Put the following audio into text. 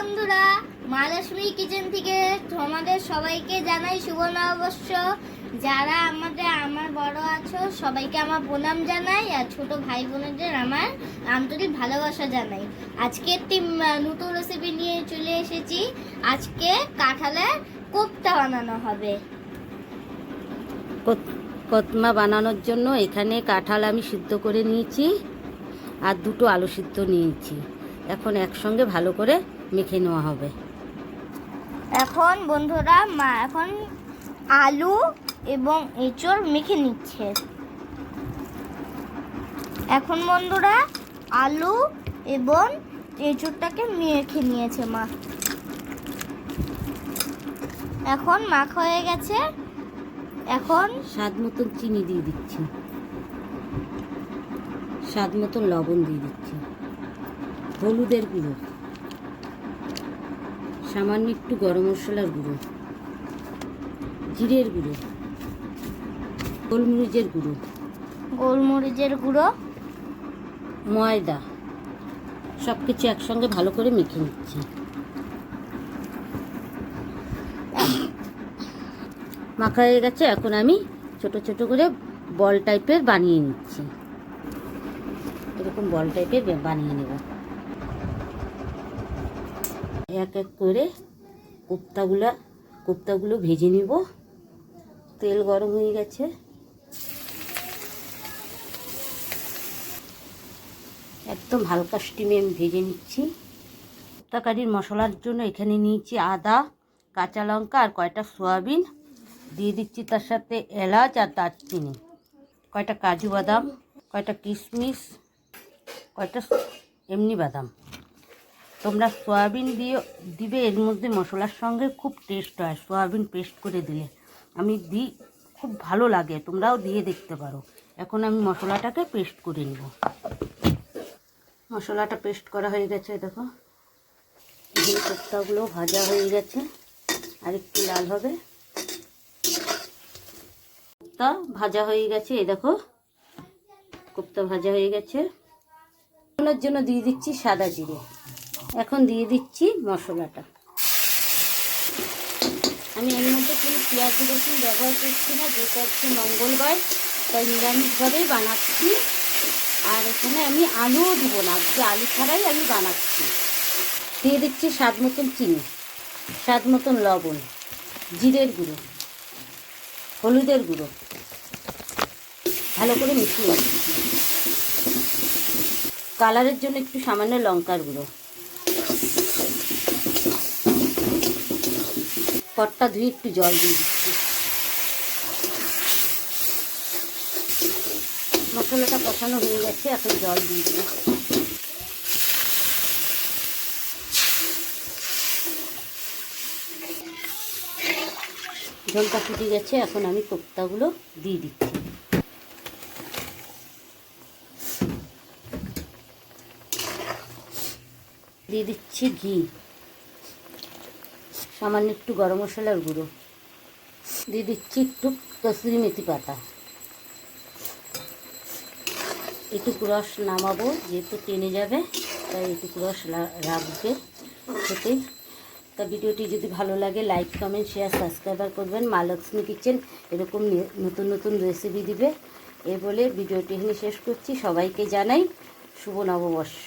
বন্ধুরা, মহালক্ষ্মী কিচেন থেকে তোমাদের সবাইকে জানাই শুভ নববর্ষ যারা আমাদের, আমার বড় আছো, সবাইকে আমার প্রণাম জানাই, আর ছোট ভাই বোনেদের আমার আন্তরিক ভালোবাসা জানাই। আজকে একটি নতুন রেসিপি নিয়ে চলে এসেছি। আজকে কাঁঠালের কোপ্তা বানানো হবে। কত- কতমা বানানোর জন্য এখানে কাঁঠাল আমি সিদ্ধ করে নিয়েছি, আর দুটো আলু সিদ্ধ নিয়েছি। এখন একসঙ্গে ভালো করে মেখে নেওয়া হবে। এখন বন্ধুরা মা এখন আলু এবং এঁচড় মেখে নিচ্ছে। এখন বন্ধুরা আলু এবং এঁচড়টাকে মেখে নিয়েছে মা। এখন মাখা হয়ে গেছে। এখন স্বাদ মতন চিনি দিয়ে দিচ্ছি। স্বাদ মতন লবণ দিয়ে দিচ্ছি। হলুদের গুঁড়ো। সামান্য একটু গরম মশলার গুঁড়ো। জিরের গুঁড়ো। গোলমরিচের গুঁড়ো। গোলমরিচের গুঁড়ো। ময়দা। সব কিছু একসঙ্গে ভালো করে মেখে নিচ্ছি। মাখা হয়ে গেছে এখন আমি ছোট ছোট করে বল টাইপের বানিয়ে নিচ্ছি। এরকম বল টাইপের বানিয়ে নেব। এক এক করে কোপ্তাগুলো কোপ্তাগুলো ভেজে নিব। তেল গরম হয়ে গেছে। একদম হালকা স্টিমে আমি ভেজে নিচ্ছি। তরকারির মশলার জন্য এখানে নিয়েছি আদা, কাঁচা লঙ্কা আর কয়টা সয়াবিন। দিয়ে দিচ্ছি তার সাথে এলাচ আর দারচিনি। কয়টা কাজু বাদাম, কয়টা কিশমিশ, কয়টা এমনি বাদাম। তোমরা সয়াবিন দিয়ে, দিবে, এর মধ্যে মশলার সঙ্গে খুব টেস্ট হয়, সয়াবিন পেস্ট করে দিলে। আমি দিই, খুব ভালো লাগে, তোমরাও দিয়ে দেখতে পারো। এখন আমি মশলাটাকে পেস্ট করে নেব। মশলাটা পেস্ট করা হয়ে গেছে, দেখো। কোপ্তাগুলো ভাজা হয়ে গেছে, আর একটু লাল হবে। কোপ্তা ভাজা হয়ে গেছে, এই দেখো। কোপ্তা ভাজা হয়ে গেছে। ওনার জন্য দিয়ে দিচ্ছি সাদা জিরে। এখন দিয়ে দিচ্ছি মশলাটা। আমি এর মধ্যে কোনো পেঁয়াজ রসুন ব্যবহার করছি না যেটা হচ্ছে মঙ্গলবার, তাই নিরামিষভাবেই বানাচ্ছি। আর এখানে আমি আলুও দিব না, আজকে আলু ছাড়াই আমি বানাচ্ছি। দিয়ে দিচ্ছি স্বাদ মতন চিনি, স্বাদ মতন লবণ, জিরের গুঁড়ো, হলুদের গুঁড়ো। ভালো করে মিশিয়ে কালারের জন্য একটু সামান্য লঙ্কার গুঁড়ো। পটটা ধুয়ে একটু জল দিয়ে দিচ্ছি। মশলাটা কষানো হয়ে গেছে, এখন জল দিয়ে দিই জলটা ফুটে গেছে, এখন আমি কোপ্তাগুলো দিয়ে দিচ্ছি। দিয়ে দিচ্ছি ঘি। সামান্য একটু গরম মশলার গুঁড়ো। দিয়ে দিচ্ছি একটু কসুরি মেথি পাতা। এটুকু রস নামাবো, যেহেতু টেনে যাবে, তাই এটুকু রস রাখবে খেতে। তা ভিডিওটি যদি ভালো লাগে, লাইক, কমেন্ট, শেয়ার, সাবস্ক্রাইবার করবেন। মা লক্ষ্মী কিচেন এরকম নতুন নতুন রেসিপি দিবে। এ বলে ভিডিওটি এখানে শেষ করছি। সবাইকে জানাই শুভ নববর্ষ।